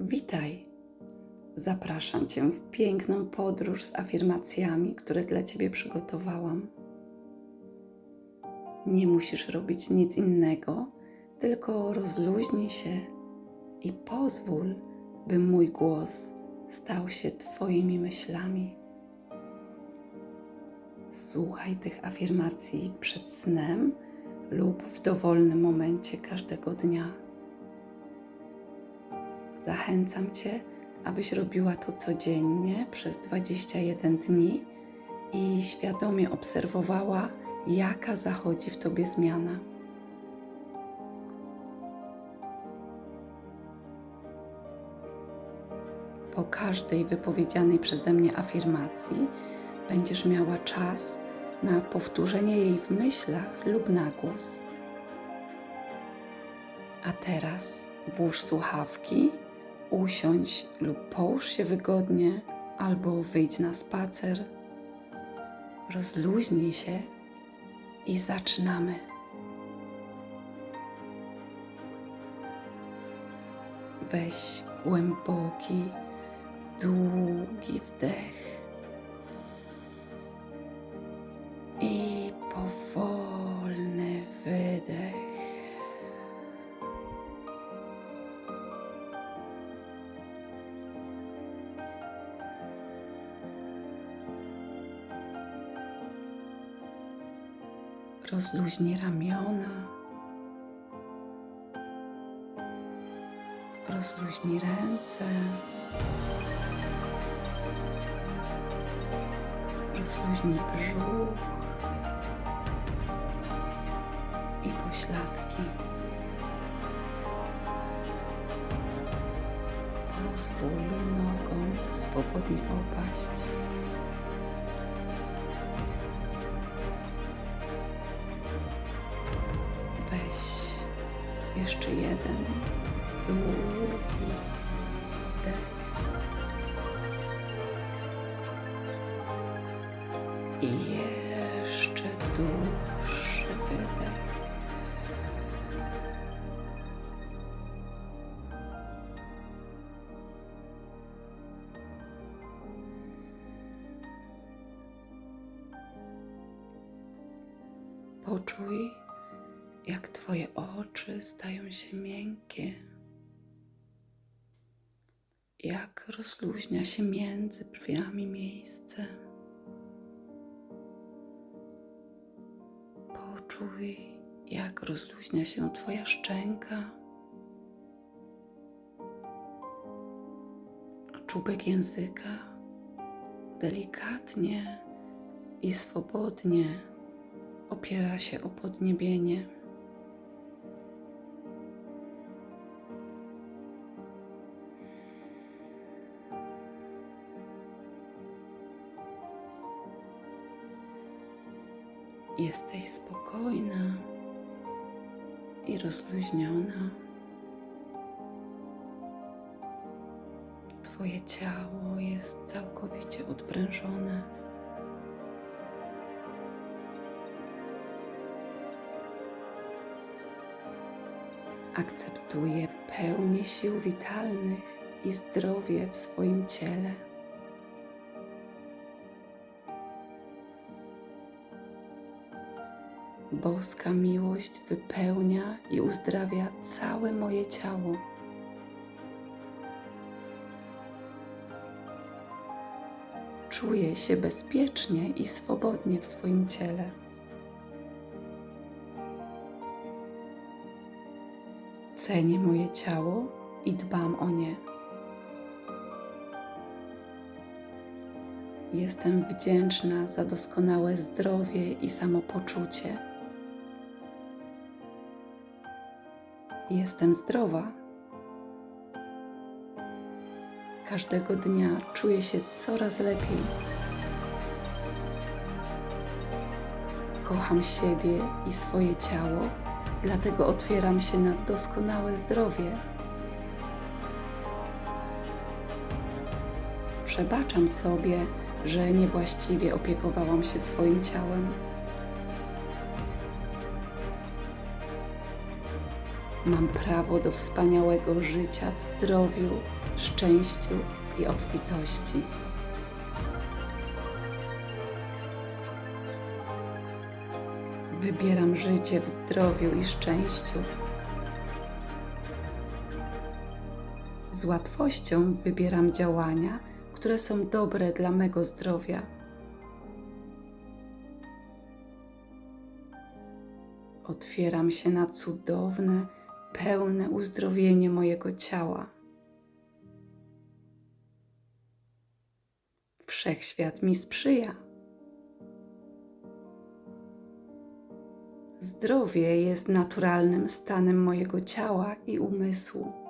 Witaj! Zapraszam Cię w piękną podróż z afirmacjami, które dla Ciebie przygotowałam. Nie musisz robić nic innego, tylko rozluźnij się i pozwól, by mój głos stał się Twoimi myślami. Słuchaj tych afirmacji przed snem lub w dowolnym momencie każdego dnia. Zachęcam Cię, abyś robiła to codziennie przez 21 dni i świadomie obserwowała, jaka zachodzi w Tobie zmiana. Po każdej wypowiedzianej przeze mnie afirmacji będziesz miała czas na powtórzenie jej w myślach lub na głos. A teraz włóż słuchawki, usiądź lub połóż się wygodnie, albo wyjdź na spacer. Rozluźnij się i zaczynamy. Weź głęboki, długi wdech Rozluźnij ramiona. Rozluźnij ręce. Rozluźnij brzuch i pośladki. Pozwól nogom swobodnie opaść. Jeszcze jeden. Długi. Wdech. I jeszcze dłuższy wydech. Poczuj, jak Twoje oczy stają się miękkie, jak rozluźnia się między brwiami miejsce. Poczuj, jak rozluźnia się Twoja szczęka, czubek języka delikatnie i swobodnie opiera się o podniebienie. Jesteś spokojna i rozluźniona. Twoje ciało jest całkowicie odprężone. Akceptuje pełnię sił witalnych i zdrowie w swoim ciele. Boska miłość wypełnia i uzdrawia całe moje ciało. Czuję się bezpiecznie i swobodnie w swoim ciele. Cenię moje ciało i dbam o nie. Jestem wdzięczna za doskonałe zdrowie i samopoczucie. Jestem zdrowa. Każdego dnia czuję się coraz lepiej. Kocham siebie i swoje ciało, dlatego otwieram się na doskonałe zdrowie. Przebaczam sobie, że niewłaściwie opiekowałam się swoim ciałem. Mam prawo do wspaniałego życia w zdrowiu szczęściu i obfitości. Wybieram życie w zdrowiu i szczęściu. Z łatwością wybieram działania, które są dobre dla mego zdrowia. Otwieram się na cudowne, pełne uzdrowienie mojego ciała. Wszechświat mi sprzyja. Zdrowie jest naturalnym stanem mojego ciała i umysłu.